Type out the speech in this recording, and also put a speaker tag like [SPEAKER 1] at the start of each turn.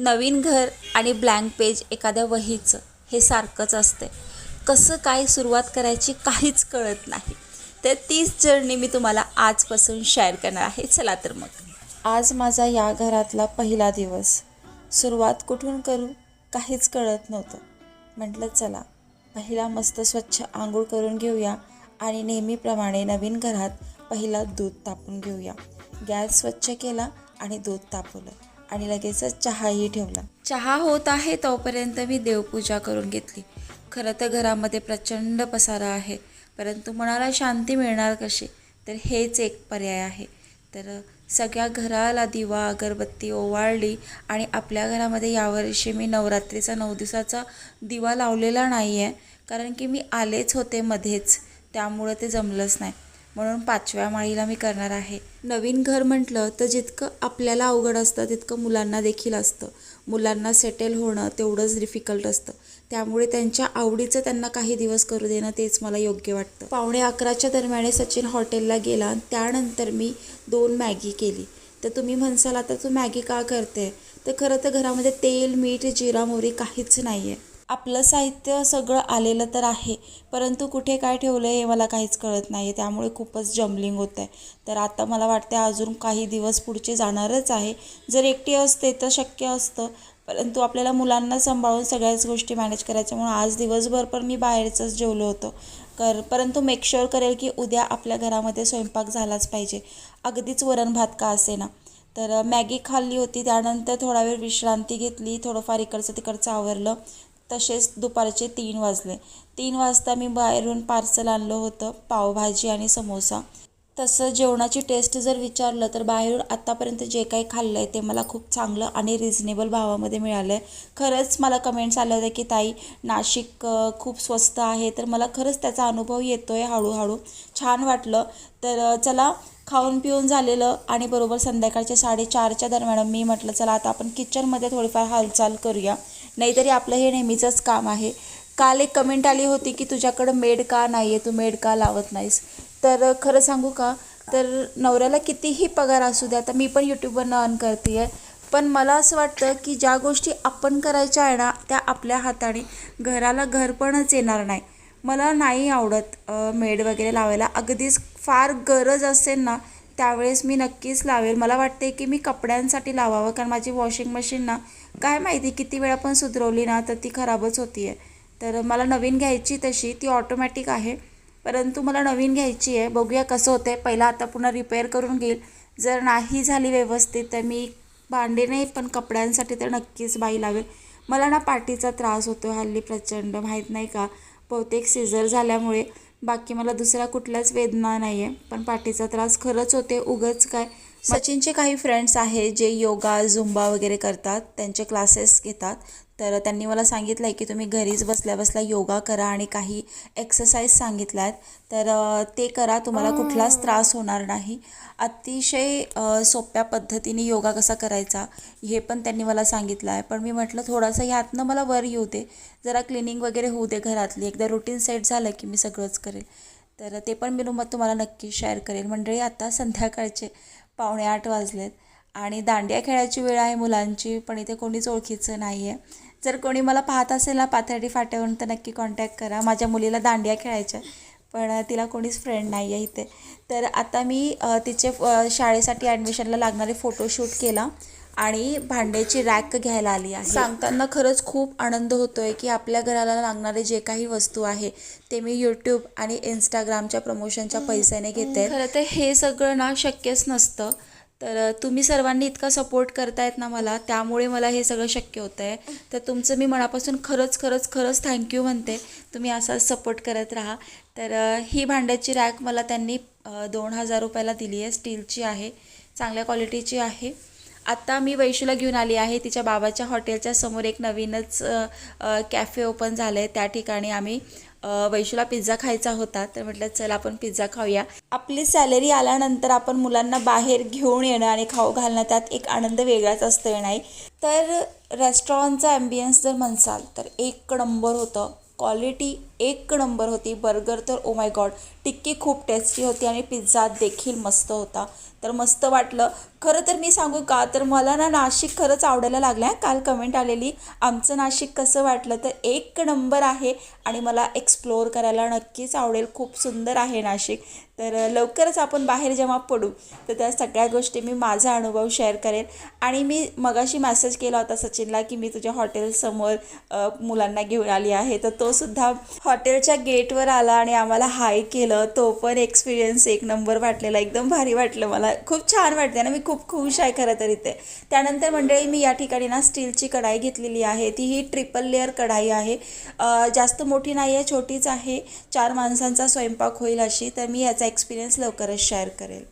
[SPEAKER 1] नवीन घर आणि blank page एखाद्या वहीचं हे सारखंच असते. कसं काय सुरुवात करायची काहीच कळत नाही. तर तीच जर्नी मी तुम्हाला आजपासून शेअर करणार आहे. चला तर मग. आज माझा या घरातला पहिला दिवस. सुरुवात कुठून करू काहीच कळत नव्हतं. म्हटलं चला पहिला मस्त स्वच्छ आंघोळ करून घेऊया आणि नेहमीप्रमाणे नवीन घरात पहिला दूध तापून घेऊया. गॅस स्वच्छ केला आणि दूध तापवलं. आणि लगेचच चहाही ठेवला. चहा होत आहे तोपर्यंत मी देवपूजा करून घेतली. खरं तर घरामध्ये प्रचंड पसारा आहे. परंतु मनाला शांती मिळणार कशी? तर हेच एक पर्याय आहे. तर सगळ्या घराला दिवा अगरबत्ती ओवाळली आणि आपल्या घरामध्ये यावर्षी मी नवरात्रीचा नऊ दिवसाचा दिवा लावलेला नाही आहे कारण की मी आलेच होते मध्येच. त्यामुळं ते जमलंच नाही. म्हणून पाचव्या माळीला मी करणार आहे. नवीन घर म्हटलं तर जितकं आपल्याला अवघड असतं तितकं मुलांना देखील असतं. मुलांना सेटल होणं तेवढंच डिफिकल्ट असतं. त्यामुळे त्यांच्या आवडीचं त्यांना काही दिवस करू देणं तेच मला योग्य वाटतं. पावणे अकराच्या दरम्याने सचिन हॉटेलला गेला त्यानंतर मी दोन मॅगी केली. तर तुम्ही म्हणसाल आता तू मॅगी का करते तर खरं तर घरामध्ये तेल मीठ जिरा मोहरी काहीच नाही आहे आपलं साहित्य सगळं आलेलं तर आहे परंतु कुठे काय ठेवलं आहे हे मला काहीच कळत नाही आहे त्यामुळे खूपच जम्बलिंग होतं आहे तर आता मला वाटते अजून काही दिवस पुढचे जाणारच आहे. जर एकटी असते तर शक्य असतं परंतु आपल्याला मुलांना सांभाळून सगळ्याच गोष्टी मॅनेज करायच्या. म्हणून आज दिवसभर पण मी बाहेरचंच जेवलो होतो. कर परंतु मेकशुअर करेल की उद्या आपल्या घरामध्ये स्वयंपाक झालाच पाहिजे. अगदीच वरण भात का असे ना तर मॅगी खाल्ली होती त्यानंतर थोडा वेळ विश्रांती घेतली थोडंफार इकडचं तिकडचं आवरलं. तसेच दुपारचे तीन वाजले. तीन वाजता मी बाहेरून पार्सल आणलं होतं पावभाजी आणि समोसा. तसं जेवणाची टेस्ट जर विचारलं तर बाहेरून आत्तापर्यंत जे काही खाल्लं आहे ते मला खूप चांगलं आणि रिझनेबल भावामध्ये मिळालं आहे खरंच मला कमेंट्स आल्या होत्या की ताई नाशिक खूप स्वस्त आहे तर मला खरंच त्याचा अनुभव येतो आहे हळूहळू. छान वाटलं. तर चला खाऊन पिऊन झालेलं आणि बरोबर संध्याकाळच्या साडेचारच्या दरम्यान मी म्हटलं चला आता आपण किचनमध्ये थोडीफार हालचाल करूया. नाहीतरी आपलं हे नेहमीचंच काम आहे. काल एक कमेंट आली होती की तुझ्याकडं मेड का नाही आहे तू मेड का लावत नाहीस? तर खरं सांगू का? तर नवऱ्याला कितीही पगार असू द्या आता मी पण यूट्यूबवरनं अर्न करते आहे पण मला असं वाटतं की ज्या गोष्टी आपण करायच्या आहे ना त्या आपल्या हाताने घराला घरपणच येणार नाही. मला नाही आवडत मेड वगैरे लावायला. अगदीच फार गरज असेल ना त्यावेळेस मी नक्कीच लावेल. मला वाटते की मी कपड्यांसाठी लावावं कारण माझी वॉशिंग मशीन ना काय माहिती किती वेळा पण सुधरवली ना तर ती खराबच होती आहे तर मला नवीन घ्यायची तशी ती ऑटोमॅटिक आहे. परंतु मला नवीन घ्यायची आहे. बघूया कसं होतं आहे पहिला आता पुन्हा रिपेअर करून घेईल. जर नाही झाली व्यवस्थित तर मी भांडे नाही पण कपड्यांसाठी तर नक्कीच बाई लावेल. मला ना पाठीचा त्रास होतो हल्ली प्रचंड माहीत नाही का? बहुतेक सिझर झाल्यामुळे. बाकी मला दुसऱ्या कुठल्याच वेदना नाही आहे पण पाठीचा त्रास खरंच होते उगच काय. सचिनचे काही फ्रेंड्स आहेत जे योगा झुंबा वगैरे करतात त्यांचे क्लासेस घेतात. तर त्यांनी मला सांगितलं आहे की तुम्ही घरीच बसल्या बसल्या योगा करा आणि काही एक्सरसाइज सांगितल्या आहेत तर ते करा तुम्हाला कुठलाच त्रास होणार नाही. अतिशय सोप्या पद्धतीने योगा कसा करायचा हे पण त्यांनी मला सांगितलं आहे पण मी म्हटलं थोडंसं ह्यातनं मला वर येऊ दे. जरा क्लिनिंग वगैरे होऊ दे घरातली. एकदा रुटीन सेट झालं की मी सगळंच करेल. तर ते पण मी तुम- तुम्हाला नक्की शेअर करेल. मंडळी आता संध्याकाळचे पावणे आठ वाजलेत आणि दांडिया खेळायची वेळ आहे मुलांची पण इथे कोणीच ओळखीचं नाही आहे जर कोणी मला पाहत असेल ना पाथर्डी फाट्यावरून तर नक्की कॉन्टॅक्ट करा. माझ्या मुलीला दांडिया खेळायच्या. पण तिला कोणीच फ्रेंड नाही आहे इथे. तर आता मी तिचे शाळेसाठी ॲडमिशनला लागणारे फोटोशूट केला आणि भांड्याची रॅक घ्यायला आली आहे. सांगताना खरंच खूप आनंद होतो आहे की आपल्या घराला लागणारे जे काही वस्तू आहे ते मी यूट्यूब आणि इंस्टाग्रामच्या प्रमोशनच्या पैशाने घेते. खरं तर हे सगळं ना शक्यच नसतं. तर तुम्ही सर्वांनी इतका सपोर्ट करतायत ना मला त्यामुळे मला हे सगळं शक्य होतं आहे तर तुमचं मी मनापासून खरंच खरंच खरंच थँक्यू म्हणते. तुम्ही असाच सपोर्ट करत राहा. तर ही भांड्याची रॅक मला त्यांनी दोन हजार रुपयाला दिली आहे. स्टीलची आहे. चांगल्या क्वालिटीची आहे. आत्ता मी वैशूला घेऊन आली आहे. तिच्या बाबाच्या हॉटेलच्या समोर एक नवीनच कॅफे ओपन झालं आहे त्या ठिकाणी आम्ही वैशूला पिझ्झा खायचा होता तर म्हटलं चल आपण पिझ्झा खाऊया. आपली सॅलरी आल्यानंतर आपण मुलांना बाहेर घेऊन येणं आणि खाऊ घालणं त्यात एक आनंद वेगळाच असतो नाही? तर रेस्टॉरंटचा ॲम्बियन्स जर म्हणसाल तर एक नंबर होतं. क्वालिटी एक नंबर होती बर्गर तर ओ माय गॉड टिक्की खूप टेस्टी होती आणि पिझ्झा देखील मस्त होता. तर मस्त वाटलं. खरं तर मी सांगू का तर मला ना नाशिक खरंच आवडायला लागलं आहे काल कमेंट आलेली आमचं नाशिक कसं वाटलं? तर एक नंबर आहे आणि मला एक्सप्लोअर करायला नक्कीच आवडेल. खूप सुंदर आहे नाशिक. तर लवकरच आपण बाहेर जेव्हा पडू तर त्या सगळ्या गोष्टी मी माझा अनुभव शेअर करेन. आणि मी मगाशी मॅसेज केला होता सचिनला की मी तुझ्या हॉटेलसमोर मुलांना घेऊन आली आहे. तर तो सुद्धा हॉटेलच्या गेटवर आला आणि आम्हाला हाय केलं तो पण एक्सपिरियन्स एक नंबर वाटलेला एकदम भारी वाटलं मला. खूप छान वाटते ना मी खूप खुश आहे खरं तर इथे. त्यानंतर मंडळी मी या ठिकाणी ना स्टीलची कढाई घेतलेली आहे. ती ही ट्रिपल लेअर कढाई आहे. जास्त मोठी नाही आहे छोटीच आहे. चार माणसांचा स्वयंपाक होईल अशी तर मी याचा एक्सपिरियन्स लवकरच शेअर करेल.